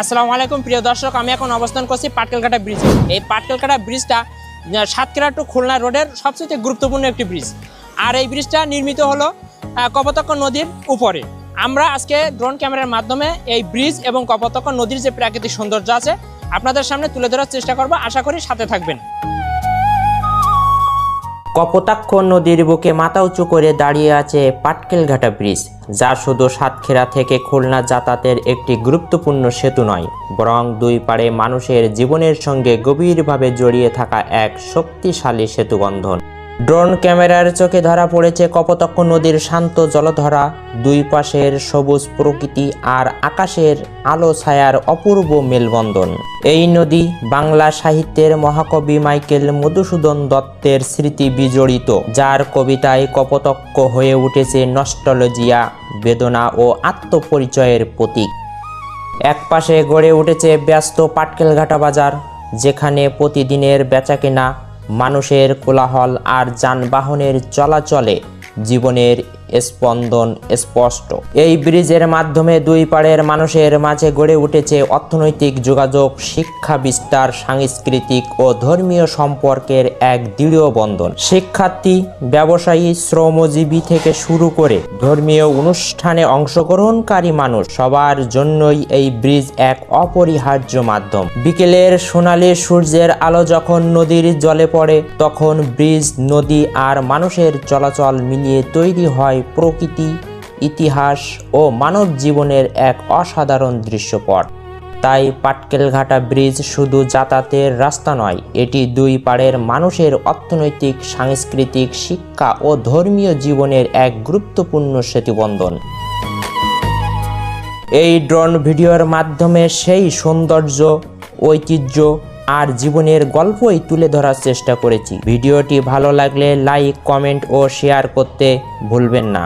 আসসালামু আলাইকুম, প্রিয় দর্শক, আমি এখন অবস্থান করছি পাটকেলকাটা ব্রিজ এই পাটকেলকাটা ব্রিজটা সাতক্ষীরা টু খুলনা রোডের সবচেয়ে গুরুত্বপূর্ণ একটি ব্রিজ আর এই ব্রিজটা নির্মিত হলো কপোতাক্ষ নদীর উপরে। আমরা আজকে ড্রোন ক্যামেরার মাধ্যমে এই ব্রিজ এবং কপতক্ষ নদীর যে প্রাকৃতিক সৌন্দর্য আছে, আপনাদের সামনে তুলে ধরার চেষ্টা করব। আশা করি সাথে থাকবেন। কপোতাক্ষ নদীর বুকে মাথা উঁচু করে দাঁড়িয়ে আছে পাটকেলঘাটা ব্রিজ, যা শুধু সাতক্ষীরা থেকে খুলনা যাতায়াতের একটি গুরুত্বপূর্ণ সেতু নয়, বরং দুই পাড়ে মানুষের জীবনের সঙ্গে গভীরভাবে জড়িয়ে থাকা এক শক্তিশালী সেতুবন্ধন। ড্রোন ক্যামেরার চোখে ধরা পড়েছে কপোতাক্ষ নদীর শান্ত জলধারা। দুই পাশের সবুজ প্রকৃতি আর আকাশের আলো ছায়ার অপূর্ব মেলবন্ধন। এই নদী বাংলা সাহিত্যের মহাকবি মাইকেল মধুসূদন দত্তের স্মৃতি বিজড়িত, যার কবিতায় কপোতক্ষ হয়ে উঠেছে নস্টলজিয়া, বেদনা ও আত্মপরিচয়ের প্রতীক। একপাশে গড়ে উঠেছে ব্যস্ত পাটকেলঘাটা বাজার, যেখানে প্রতিদিনের বেচাকেনা মানুষের কোলাহল আর যানবাহনের চলাচলে জীবনের স্পন্দন স্পষ্ট। এই ব্রিজের মাধ্যমে দুই পাড়ের মানুষের মাঝে গড়ে উঠেছে অর্থনৈতিক যোগাযোগ, শিক্ষা বিস্তার, সাংস্কৃতিক ও ধর্মীয় সম্পর্কের এক দৃঢ় বন্ধন। শিক্ষার্থী, ব্যবসায়ী, শ্রমজীবী থেকে শুরু করে ধর্মীয় অনুষ্ঠানে অংশগ্রহণকারী মানুষ সবার জন্যই এই ব্রিজ এক অপরিহার্য মাধ্যম। বিকেলের সোনালি সূর্যের আলো যখন নদীর জলে পড়ে, তখন ব্রিজ, নদী আর মানুষের চলাচল মিলিয়ে তৈরি হয় প্রকৃতি, ইতিহাস ও মানব জীবনের এক অসাধারণ দৃশ্যপট। তাই পাটকেলঘাটা ব্রিজ শুধু যাতায়াতের রাস্তা নয়, এটি দুই পাড়ের মানুষের অর্থনৈতিক, সাংস্কৃতিক, শিক্ষা ও ধর্মীয় জীবনের এক গুরুত্বপূর্ণ সেতুবন্ধন। এই ড্রোন ভিডিওর মাধ্যমে সেই সৌন্দর্য, ঐতিহ্য আর জীবনের গল্পই তুলে ধরার চেষ্টা করেছি। ভিডিওটি ভালো লাগলে লাইক কমেন্ট ও শেয়ার করতে ভুলবেন না।